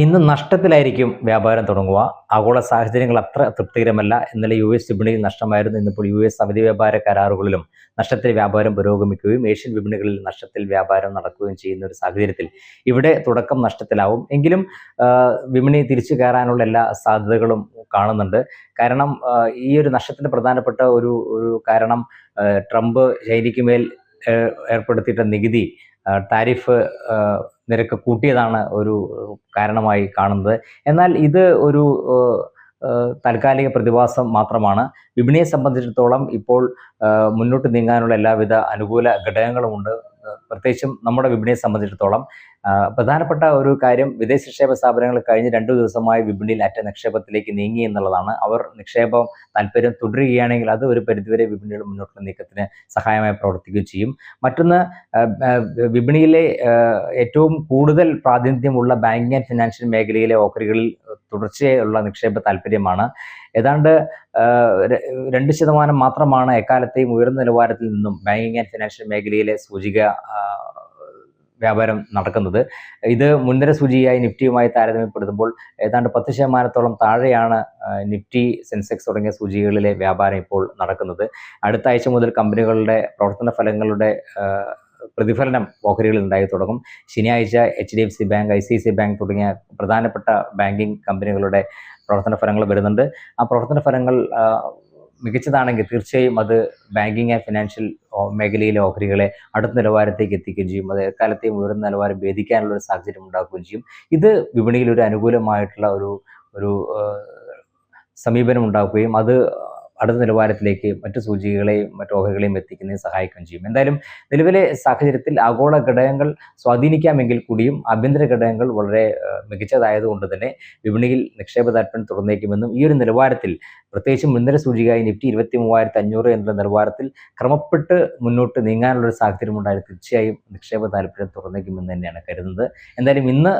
ഇന്ന് നഷ്ടത്തിലായിരിക്കും വ്യാപാരം തുടങ്ങുക. ആഗോള സാഹചര്യങ്ങൾ അത്ര തൃപ്തികരമല്ല. ഇന്നലെ യു എസ് വിപണിയിൽ നഷ്ടമായിരുന്നു. ഇന്നിപ്പോൾ യു എസ് അവധി വ്യാപാര കരാറുകളിലും നഷ്ടത്തിൽ വ്യാപാരം പുരോഗമിക്കുകയും ഏഷ്യൻ വിപണികളിൽ നഷ്ടത്തിൽ വ്യാപാരം നടക്കുകയും ചെയ്യുന്ന ഒരു സാഹചര്യത്തിൽ ഇവിടെ തുടക്കം നഷ്ടത്തിലാവും. എങ്കിലും വിപണി തിരിച്ചു കയറാനുള്ള എല്ലാ സാധ്യതകളും കാണുന്നുണ്ട്. കാരണം ഈ ഒരു നഷ്ടത്തിന് പ്രധാനപ്പെട്ട ഒരു ഒരു കാരണം ട്രംപ് ചൈനയ്ക്ക് മേൽ ഏർപ്പെടുത്തിയിട്ട നികുതി ആ, നിരക്ക് കൂട്ടിയതാണ് ഒരു കാരണമായി കാണുന്നത്. എന്നാൽ ഇത് ഒരു താൽക്കാലിക പ്രതിഭാസം മാത്രമാണ്. വിപണിയെ സംബന്ധിച്ചിടത്തോളം ഇപ്പോൾ മുന്നോട്ട് നീങ്ങാനുള്ള എല്ലാവിധ അനുകൂല ഘടകങ്ങളുമുണ്ട് പ്രത്യേകിച്ചും നമ്മുടെ വിപണിയെ സംബന്ധിച്ചിടത്തോളം പ്രധാനപ്പെട്ട ഒരു കാര്യം വിദേശ നിക്ഷേപ സ്ഥാപനങ്ങൾ കഴിഞ്ഞ രണ്ടു ദിവസമായി വിപണിയിൽ അറ്റ നിക്ഷേപത്തിലേക്ക് നീങ്ങി എന്നുള്ളതാണ്. അവർ നിക്ഷേപം താല്പര്യം തുടരുകയാണെങ്കിൽ അത് ഒരു പരിധിവരെ വിപണിയുടെ മുന്നോട്ടുള്ള നീക്കത്തിന് സഹായമായി പ്രവർത്തിക്കുകയും ചെയ്യും. മറ്റൊന്ന് വിപണിയിലെ ഏറ്റവും കൂടുതൽ പ്രാതിനിധ്യമുള്ള ബാങ്കിങ് ആൻഡ് ഫിനാൻഷ്യൽ മേഖലയിലെ ഓഹരികളിൽ തുടർച്ചയായുള്ള നിക്ഷേപ താല്പര്യമാണ്. ഏതാണ്ട് രണ്ട് ശതമാനം മാത്രമാണ് എക്കാലത്തെയും ഉയർന്ന നിലവാരത്തിൽ നിന്നും ബാങ്കിങ് ആൻഡ് ഫിനാൻഷ്യൽ മേഖലയിലെ സൂചിക വ്യാപാരം നടക്കുന്നത്. ഇത് മുൻനിര സൂചിയായി നിഫ്റ്റിയുമായി താരതമ്യപ്പെടുത്തുമ്പോൾ ഏതാണ്ട് പത്ത് ശതമാനത്തോളം താഴെയാണ് നിഫ്റ്റി സെൻസെക്സ് തുടങ്ങിയ സൂചികകളിലെ വ്യാപാരം ഇപ്പോൾ നടക്കുന്നത്. അടുത്ത ആഴ്ച മുതൽ കമ്പനികളുടെ പ്രവർത്തന ഫലങ്ങളുടെ പ്രതിഫലനം ഓഹരികളിൽ ഉണ്ടായി തുടങ്ങും. ശനിയാഴ്ച H D F C bank I C C bank തുടങ്ങിയ പ്രധാനപ്പെട്ട ബാങ്കിങ് കമ്പനികളുടെ പ്രവർത്തന ഫലങ്ങൾ വരുന്നുണ്ട്. ആ പ്രവർത്തന ഫലങ്ങൾ മികച്ചതാണെങ്കിൽ തീർച്ചയായും അത് ബാങ്കിങ് ആൻഡ് ഫിനാൻഷ്യൽ മേഖലയിലെ ഓഹരികളെ അടുത്ത നിലവാരത്തേക്ക് എത്തിക്കുകയും ചെയ്യും. അത് എക്കാലത്തെയും ഉയർന്ന നിലവാരം ഭേദിക്കാനുള്ള ഒരു സാഹചര്യം ഉണ്ടാക്കുകയും ചെയ്യും. ഇത് വിപണിയിൽ ഒരു അനുകൂലമായിട്ടുള്ള ഒരു ഒരു സമീപനം ഉണ്ടാക്കുകയും അത് അടുത്ത നിലവാരത്തിലേക്ക് മറ്റു സൂചികകളെയും മറ്റു ഓഹരികളെയും എത്തിക്കുന്നതിന് സഹായിക്കുകയും ചെയ്യും. എന്തായാലും നിലവിലെ സാഹചര്യത്തിൽ ആഗോള ഘടകങ്ങൾ സ്വാധീനിക്കാമെങ്കിൽ കൂടിയും ആഭ്യന്തര ഘടകങ്ങൾ വളരെ മികച്ചതായതുകൊണ്ട് തന്നെ വിപണിയിൽ നിക്ഷേപ താല്പര്യം തുറന്നേക്കുമെന്നും ഈ ഒരു നിലവാരത്തിൽ പ്രത്യേകിച്ചും മുൻനിര സൂചികയായി നിഫ്റ്റി ഇരുപത്തി മൂവായിരത്തി അഞ്ഞൂറ് എന്നുള്ള നിലവാരത്തിൽ ക്രമപ്പെട്ട് മുന്നോട്ട് നീങ്ങാനുള്ള ഒരു സാഹചര്യം ഉണ്ടായാൽ തീർച്ചയായും നിക്ഷേപ താല്പര്യം തുറന്നേക്കുമെന്ന് തന്നെയാണ് കരുതുന്നത്. എന്തായാലും ഇന്ന്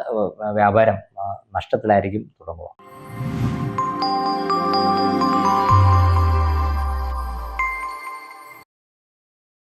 വ്യാപാരം നഷ്ടത്തിലായിരിക്കും തുടങ്ങുക.